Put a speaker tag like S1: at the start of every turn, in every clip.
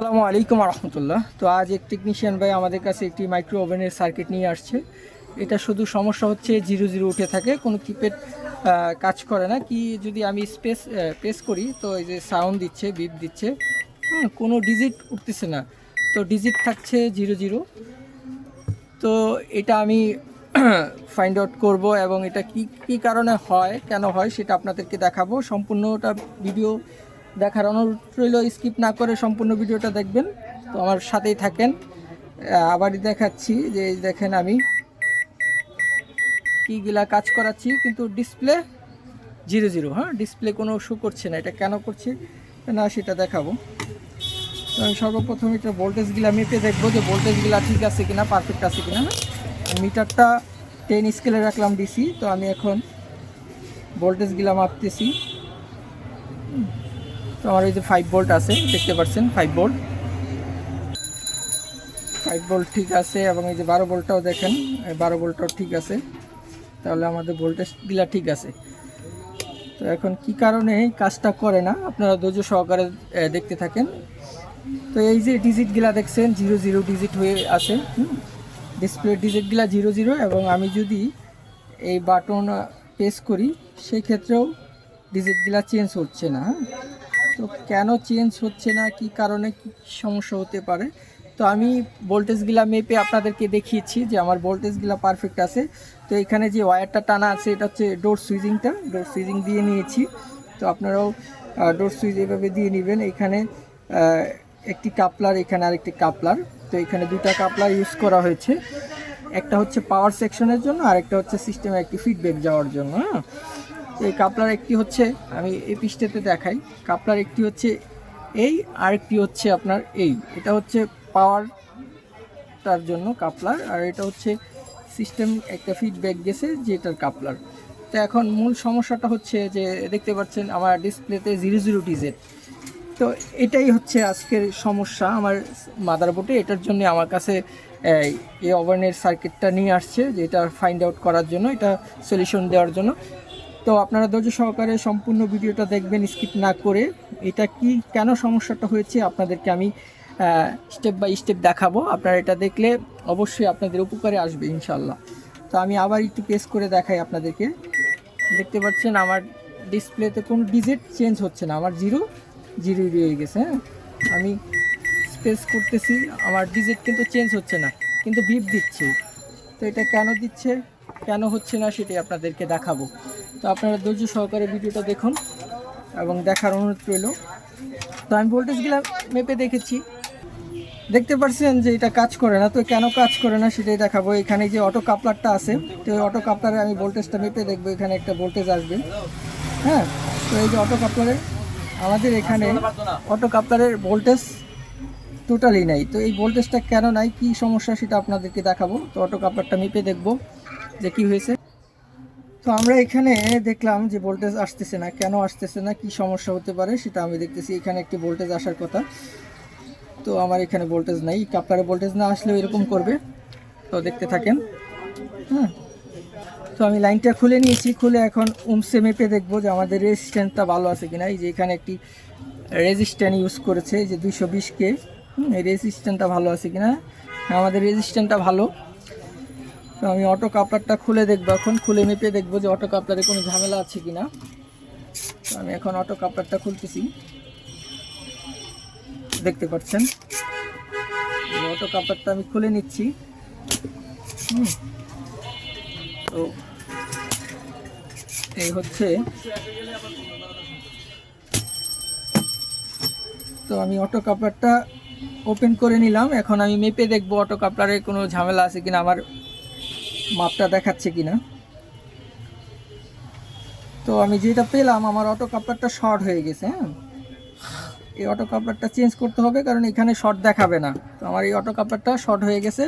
S1: আসসালামু আলাইকুম রহমতুল্লাহ তো আজ এক টেকনিশিয়ান ভাই আমাদের কাছে একটি মাইক্রো ওভেনের সার্কিট নিয়ে আসছে। এটা শুধু সমস্যা হচ্ছে জিরো জিরো উঠে থাকে, কোনো কিপ্যাড কাজ করে না। কি যদি আমি স্পেস প্রেস করি, তো এই যে সাউন্ড দিচ্ছে বিপ দিচ্ছে কোনো ডিজিট উঠতেছে না। তো ডিজিট থাকছে জিরো জিরো তো এটা আমি ফাইন্ড আউট করব এবং এটা কি কি কারণে হয়, কেন হয়, সেটা আপনাদেরকে দেখাবো। সম্পূর্ণটা ভিডিও দেখার অনুরোধ রইল স্কিপ না করে সম্পূর্ণ ভিডিওটা দেখবেন। তো আমার সাথেই থাকেন। আবারই দেখাচ্ছি যে দেখেন আমি কীগুলা কাজ করাচ্ছি, কিন্তু ডিসপ্লে জিরো জিরো হ্যাঁ? ডিসপ্লে কোনো শো করছে না। এটা কেন করছে? না, সেটা দেখাবো। তো আমি সর্বপ্রথম এটা ভোল্টেজগুলা মেপে দেখব যে ভোল্টেজগুলা ঠিক আছে কিনা পারফেক্ট আছে কিনা হ্যাঁ? মিটারটা টেন স্কেলে রাখলাম ডিসি তো আমি এখন ভোল্টেজগুলা মাপতেছি। তো আমার এই যে ফাইভ ভোল্ট আছে, দেখতে পাচ্ছেন ফাইভ ভোল্ট ফাইভ ভোল্ট ঠিক আছে, এবং এই যে বারো ভোল্টটাও দেখেন বারো ভোল্টটাও ঠিক আছে। তাহলে আমাদের ভোল্টেজগুলা ঠিক আছে। তো এখন কি কারণে কাজটা করে না? আপনারা ধৈর্য সহকারে দেখতে থাকেন। তো এই যে ডিজিটগুলা দেখছেন জিরো জিরো ডিজিট হয়ে আছে ডিসপ্লে ডিজিটগুলা জিরো জিরো এবং আমি যদি এই বাটন প্রেস করি সেই ক্ষেত্রেও ডিজিটগুলা চেঞ্জ হচ্ছে না হ্যাঁ? তো কেন চেঞ্জ হচ্ছে না? কি কারণে কি সমস্যা হতে পারে? তো আমি ভোল্টেজগুলা মেপে আপনাদেরকে দেখিয়েছি যে আমার ভোল্টেজগুলা পারফেক্ট আছে। তো এখানে যে ওয়্যারটা টানা আছে, এটা হচ্ছে ডোর সুইজিংটা ডোর সুইজিং দিয়ে নিয়েছি। তো আপনারাও ডোর সুইচ এভাবে দিয়ে নেবেন। এখানে একটি কাপলার এখানে আরেকটি কাপলার তো এখানে দুটা কাপলার ইউজ করা হয়েছে। একটা হচ্ছে পাওয়ার সেকশনের জন্য আর একটা হচ্ছে সিস্টেমে একটি ফিডব্যাক যাওয়ার জন্য হ্যাঁ? এই কাপলার একটি হচ্ছে আমি এই পৃষ্ঠেতে দেখাই কাপলার একটি হচ্ছে এই আর একটি হচ্ছে আপনার এই। এটা হচ্ছে পাওয়ার তার জন্য কাপলার আর এটা হচ্ছে সিস্টেম একটা ফিডব্যাক গেছে যেটার কাপলার। তো এখন মূল সমস্যাটা হচ্ছে যে দেখতে পাচ্ছেন আমার ডিসপ্লেতে জিরো জিরো ডিজেট তো এটাই হচ্ছে আজকের সমস্যা আমার মাদার মাদারবোর্ডে এটার জন্য আমার কাছে এই, এই ওভেনের সার্কিটটা নিয়ে আসছে যে এটা ফাইন্ড আউট করার জন্য এটা সলিউশন দেওয়ার জন্য। তো আপনারা ধৈর্য সহকারে সম্পূর্ণ ভিডিওটা দেখবেন স্কিপ না করে। এটা কি, কেন সমস্যাটা হয়েছে আপনাদেরকে আমি স্টেপ বাই স্টেপ দেখাবো। আপনারা এটা দেখলে অবশ্যই আপনাদের উপকারে আসবে ইনশাল্লাহ তো আমি আবার একটু পেস করে দেখাই আপনাদেরকে। দেখতে পাচ্ছেন আমার ডিসপ্লেতে কোনো ডিজিট চেঞ্জ হচ্ছে না, আমার জিরো জিরো রয়ে গেছে হ্যাঁ? আমি স্পেস করতেছি, আমার ডিজিট কিন্তু চেঞ্জ হচ্ছে না, কিন্তু ভিপ দিচ্ছে। তো এটা কেন দিচ্ছে? কেন হচ্ছে না সেটাই আপনাদেরকে দেখাবো। তো আপনারা ধৈর্য সহকারে ভিডিওটা দেখুন এবং দেখার অনুরোধ রইল। তো আমি ভোল্টেজগুলো মেপে দেখেছি। দেখতে পাচ্ছেন যে এটা কাজ করে না, তো কেন কাজ করে না সেটাই দেখাবো। এখানে যে অটো কাপলারটা আছে, তো ওই অটো কাপলারে আমি ভোল্টেজটা মেপে দেখব, এখানে একটা ভোল্টেজ আসবে। হ্যাঁ তো এই যে অটো কাপলারে আমাদের এখানে অটো কাপলারের ভোল্টেজ টোটালি নাই। তো এই ভোল্টেজটা কেন নাই, কি সমস্যা সেটা আপনাদেরকে দেখাবো। তো অটো কাপলারটা মেপে দেখব। যে কি হয়েছে? তো আমরা এখানে দেখলাম যে ভোল্টেজ আসতেছে না, কেন আসতেছে না, কি সমস্যা হতে পারে সেটা আমি দেখতেছি। এখানে একটি ভোল্টেজ আসার কথা। তো আমার এখানে ভোল্টেজ নাই। কাপলারে ভোল্টেজ না আসলেও এরকম করবে। তো দেখতে থাকেন। হ্যাঁ। তো আমি লাইনটা খুলে নিয়েছি। খুলে এখন উমসে মেপে দেখব যে আমাদের রেজিস্ট্যান্টটা ভালো আছে কিনা। এই যে এখানে একটি রেজিস্ট্যান্ট ইউজ করেছে যে দুইশো বিশ কে। এই রেজিস্ট্যান্টটা ভালো আছে কিনা? আমাদের রেজিস্ট্যান্টটা ভালো। আমি অটো কাপলারটা খুলে দেখব, এখন খুলে মেপে দেখব যে অটো কাপলারে কোনো ঝামেলা আছে কি না আমি এখন অটো কাপলারটা খুলতেছি। দেখতে পাচ্ছেন? অটো কাপড়টা আমি খুলে নিচ্ছি। তো এই হচ্ছে। তো আমি অটো কাপলারটা ওপেন করে নিলাম। এখন আমি মেপে দেখব অটো কাপলারে কোনো ঝামেলা আছে কিনা আমার মাপটা দেখাচ্ছে কিনা। তো আমি যেটা পেলাম, আমার অটো কাপলারটা শর্ট হয়ে গেছে হ্যাঁ? এই অটো কাপড়টা চেঞ্জ করতে হবে, কারণ এখানে শর্ট দেখাবে না। তো আমার এই অটো কাপলারটা শর্ট হয়ে গেছে,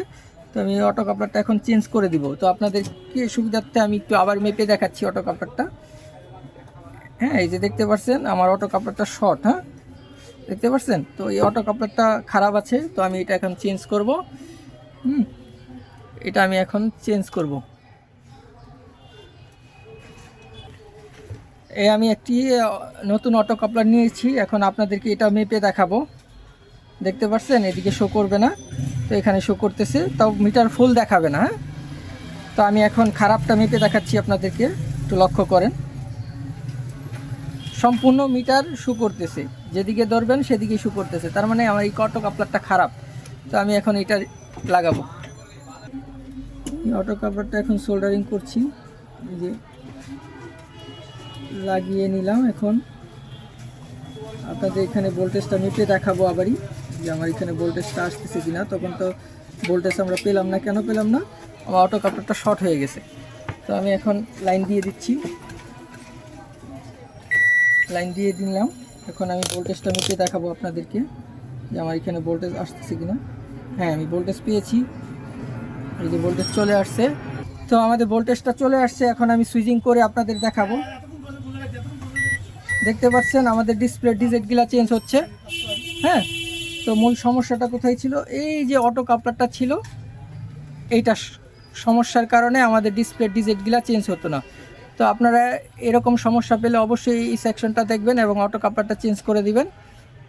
S1: তো আমি এই অটো কাপড়টা এখন চেঞ্জ করে দিব। তো আপনাদেরকে সুবিধার্থে আমি একটু আবার মেপে দেখাচ্ছি অটো কাপলারটা হ্যাঁ এই যে দেখতে পাচ্ছেন, আমার অটো কাপড়টা শর্ট হ্যাঁ? দেখতে পাচ্ছেন? তো এই অটো কাপলারটা খারাপ আছে, তো আমি এটা এখন চেঞ্জ করব। হুম এটা আমি এখন চেঞ্জ করব। এই আমি একটি নতুন অটো কাপলার নিয়েছি। এখন আপনাদেরকে এটা মেপে দেখাবো। দেখতে পাচ্ছেন? এদিকে শো করবে না। তো এখানে শো করতেছে। তাও মিটার ফুল দেখাবে না হ্যাঁ? তো আমি এখন খারাপটা মেপে দেখাচ্ছি আপনাদেরকে। একটু লক্ষ্য করেন। সম্পূর্ণ মিটার শু করতেছে। যেদিকে ধরবেন সেদিকে শু করতেছে। তার মানে আমার এই অটো কাপলারটা খারাপ। তো আমি এখন এটা লাগাবো। এই অটো কাপলারটা এখন সোল্ডারিং করছি। এই যে লাগিয়ে নিলাম এখন। আপনাদের এখানে ভোল্টেজটা মেপে দেখাবো আবারই, যে আমার এখানে ভোল্টেজটা আসতেছে কিনা। তখন তো ভোল্টেজ আমরা পেলাম না, কেন পেলাম না? আমার অটো কাপড়টা শর্ট হয়ে গেছে। তো আমি এখন লাইন দিয়ে দিচ্ছি। লাইন দিয়ে দিলাম। এখন আমি ভোল্টেজটা মেপে দেখাবো আপনাদেরকে, যে আমার এখানে ভোল্টেজ আসতেছে কিনা। হ্যাঁ আমি ভোল্টেজ পেয়েছি। এই যে ভোল্টেজ চলে আসছে। তো আমাদের ভোল্টেজটা চলে আসছে, এখন আমি সুইচিং করে আপনাদের দেখাবো। দেখতে পাচ্ছেন, আমাদের ডিসপ্লে ডিজেটগুলো চেঞ্জ হচ্ছে। হ্যাঁ? তো মূল সমস্যাটা কোথায় ছিল? এই যে অটো কাপলারটা ছিল, এইটা সমস্যার কারণে আমাদের ডিসপ্লে ডিজেটগুলো চেঞ্জ হতো না। তো আপনারা এরকম সমস্যা পেলে অবশ্যই এই সেকশনটা দেখবেন এবং অটো কাপলারটা চেঞ্জ করে দিবেন।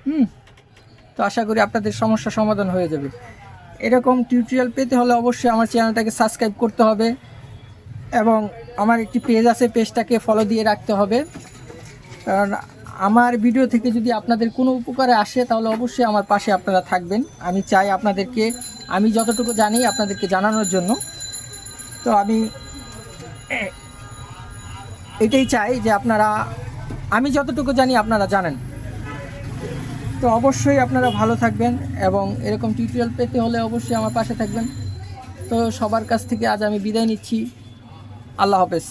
S1: হুম? তো আশা করি আপনাদের সমস্যা সমাধান হয়ে যাবে। এরকম টিউটোরিয়াল পেতে হলে অবশ্যই আমার চ্যানেলটাকে সাবস্ক্রাইব করতে হবে এবং আমার একটি পেজ আছে পেজটাকে ফলো দিয়ে রাখতে হবে। কারণ আমার ভিডিও থেকে যদি আপনাদের কোনো উপকারে আসে, তাহলে অবশ্যই আমার পাশে আপনারা থাকবেন। আমি চাই আপনাদেরকে, আমি যতটুকু জানি আপনাদেরকে জানানোর জন্য। তো আমি এটাই চাই যে আপনারা, আমি যতটুকু জানি আপনারা জানেন। তো অবশ্যই আপনারা ভালো থাকবেন এবং এরকম টিউটোরিয়াল পেতে হলে অবশ্যই আমার পাশে থাকবেন। তো সবার কাছ থেকে আজ আমি বিদায় নিচ্ছি। আল্লাহ হাফেজ।